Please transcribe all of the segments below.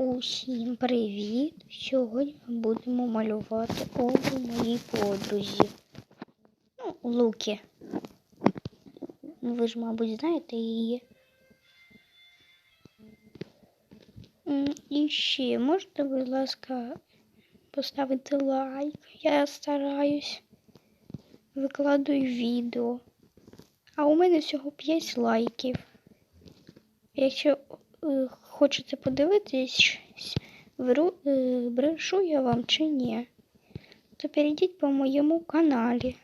Усім привіт! Сьогодні ми будемо малювати обу моїй подрузі. Ну, Луки. Ви ж, мабуть, знаєте її. І ще можете, будь ласка, поставити лайк. Я стараюсь. Викладую відео. А у мене всього 5 лайків. Якщо е, хочете подивитись, вру, е, брешу я вам чи ні, то перейдіть по моєму каналі.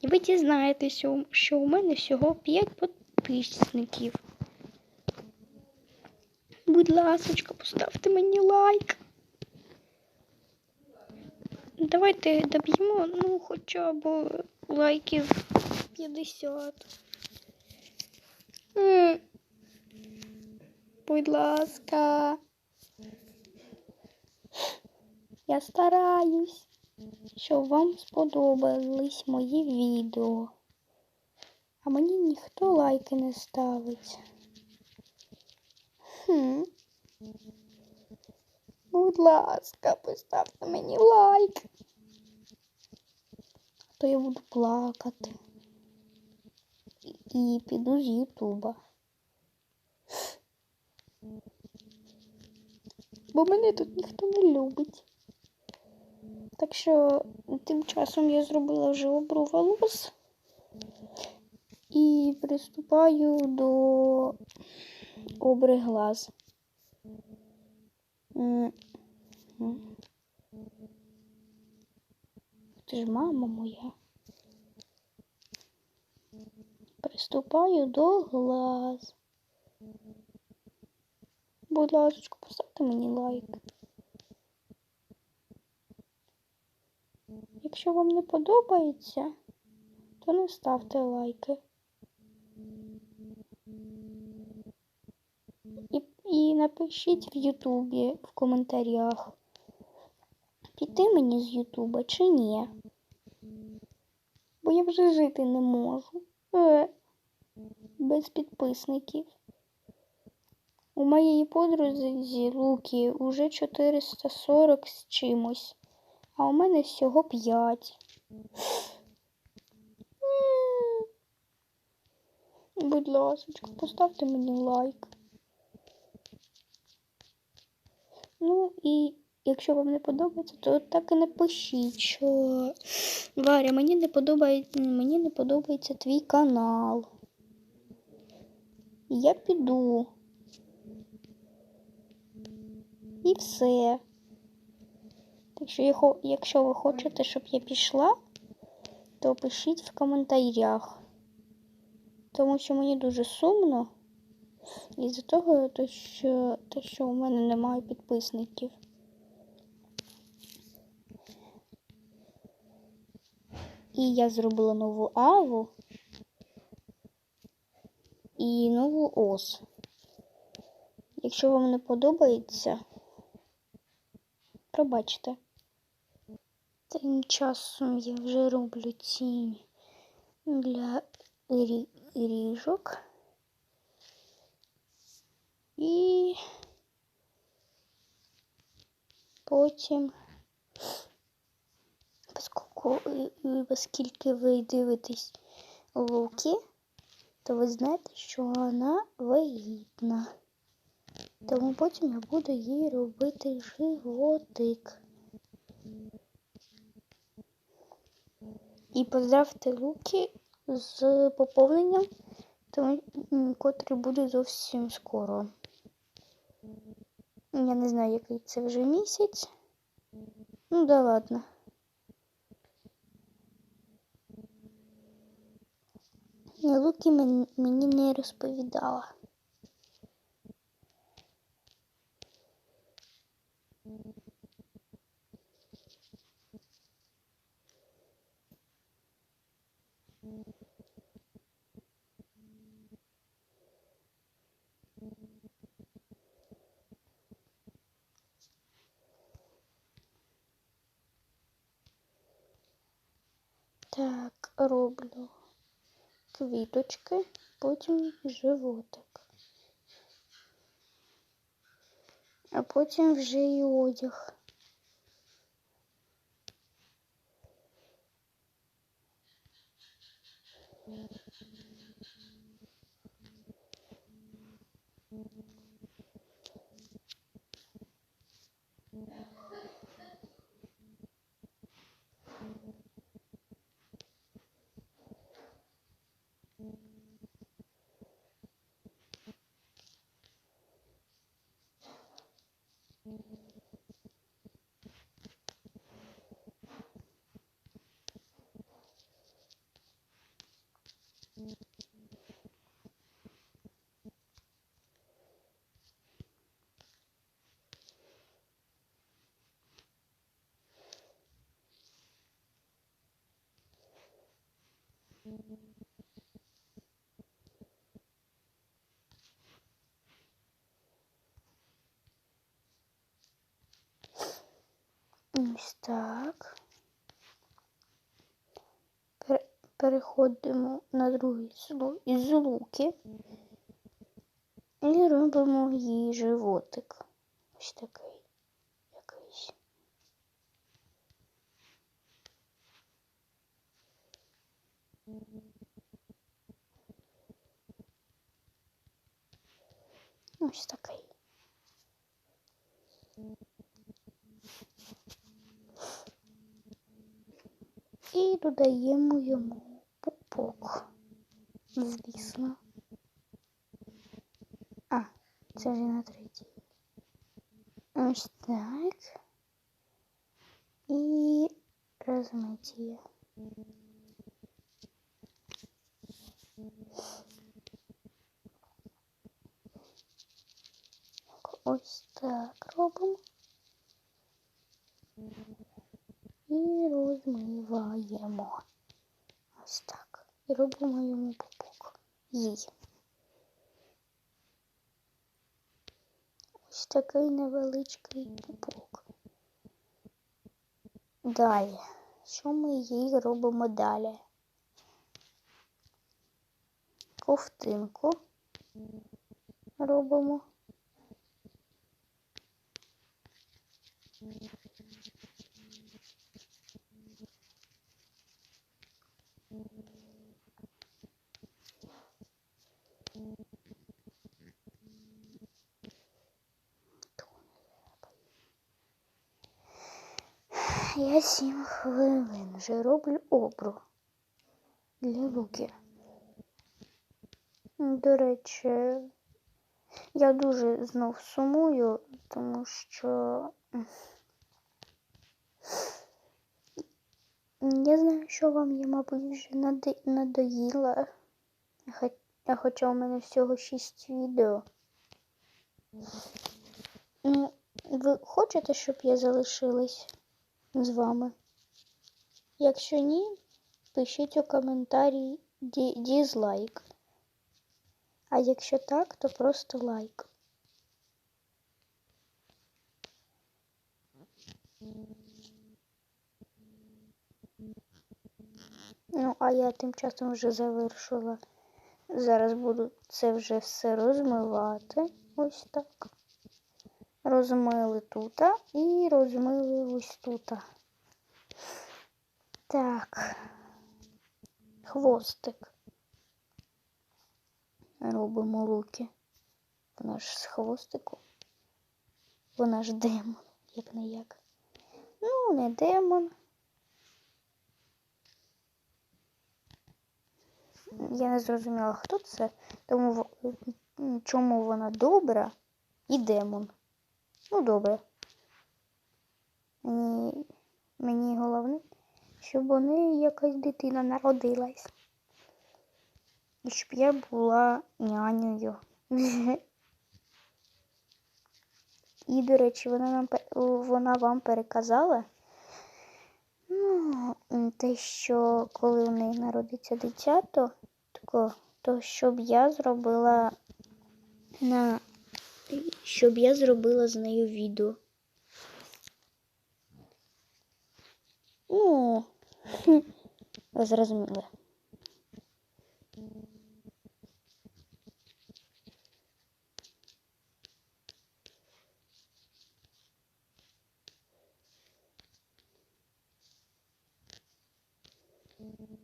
І ви дізнаєтесь, що у мене всього 5 підписників. Будь ласочка, поставте мені лайк. Давайте доб'ємо, ну, хоча б лайків 50. Будь ласка. Я стараюсь, щоб вам сподобались мої відео. А мені ніхто лайки не ставить. Хм. Будь ласка, поставте мені лайк. А то я буду плакати. І піду з Ютуба. Бо мене тут ніхто не любить. Так що тим часом я зробила вже обру волос і приступаю до обри глаз. Ти ж мама моя. Приступаю до глаз. Будь ласка, поставте мені лайк. Якщо вам не подобається, то не ставте лайки. І, і напишіть в Ютубі в коментарях, піти мені з Ютуба чи ні. Бо я вже жити не можу. Е, без підписників. У моєї подрузі Луки уже 440 з чимось, а у мене всього 5. Будь ласка, поставте мені лайк. Ну і якщо вам не подобається, то так і напишіть, що Варя, мені не подобається, мені не подобається твій канал. Я піду. І все. Так що, якщо ви хочете, щоб я пішла, то пишіть в коментарях. Тому що мені дуже сумно. Із-за того, то, що, то, що у мене немає підписників. І я зробила нову аву і нову ос. Якщо вам не подобається, пробачте. Тим часом я вже роблю тінь для рі- ріжок. І потім, оскільки, ви дивитесь луки, то ви знаєте, що вона вагітна. Тому потім я буду їй робити животик. І поздравте Луки з поповненням, котрий буде зовсім скоро. Я не знаю, який це вже місяць. Ну да ладно. Луки мені не розповідала. Так, роблю квіточки, потім животик. А потім вже і одяг. Ось так. Переходимо на другий слой із луки і робимо їй животик. Ось такий Ось такий. І додаємо йому пупок. Звісно. А, це вже на третій. Ось так. І розмиття. Ось так робимо. І розмиваємо. Ось так. І робимо йому пупок. Їй. Ось такий невеличкий пупок. Далі. Що ми їй робимо далі? Ковтинку робимо. Я сім хвилин вже роблю обру для луки. До речі, я дуже знов сумую, тому що я знаю, що вам я, мабуть, вже надоїла. Хоча у мене всього шість відео. Ну, ви хочете, щоб я залишилась з вами? Якщо ні, пишіть у коментарі дізлайк. А якщо так, то просто лайк. Ну, а я тим часом вже завершила. Зараз буду це вже все розмивати. Ось так. Розмили тут і розмили ось тут. Так. Хвостик. Робимо луки. Вона ж з хвостиком. Вона ж демон, як не як. Ну, не демон. Я не зрозуміла, хто це, тому в- чому вона добра і демон. Ну, добре. Мені, мені головне, щоб у неї якась дитина народилась. І щоб я була нянею. І, до речі, вона нам вона вам переказала. Ну, те, що коли в неї народиться дитя, то, то щоб я зробила на щоб я зробила з нею відео. Ну, ви зрозуміли. Mm-hmm.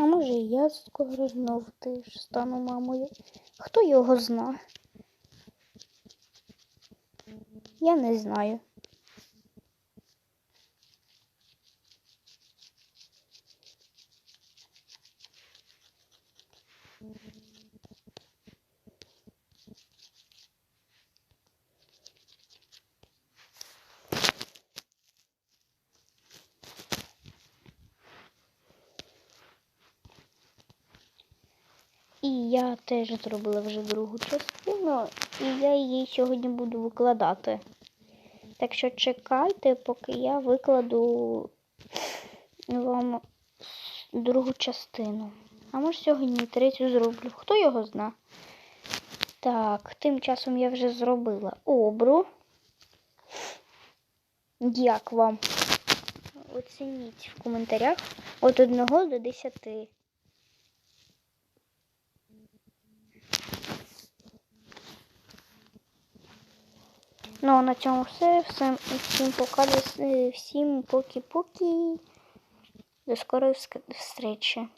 А може і я скоро знов теж стану мамою. Хто його зна? Я не знаю. І я теж зробила вже другу частину, і я її сьогодні буду викладати. Так що чекайте, поки я викладу вам другу частину. А може сьогодні третю зроблю. Хто його зна? Так, тим часом я вже зробила обру. Як вам? Оцініть в коментарях від 1 до 10. Ну, а на цьому все. Всім, всім пока, всім поки-поки. До скорої вс- встречі.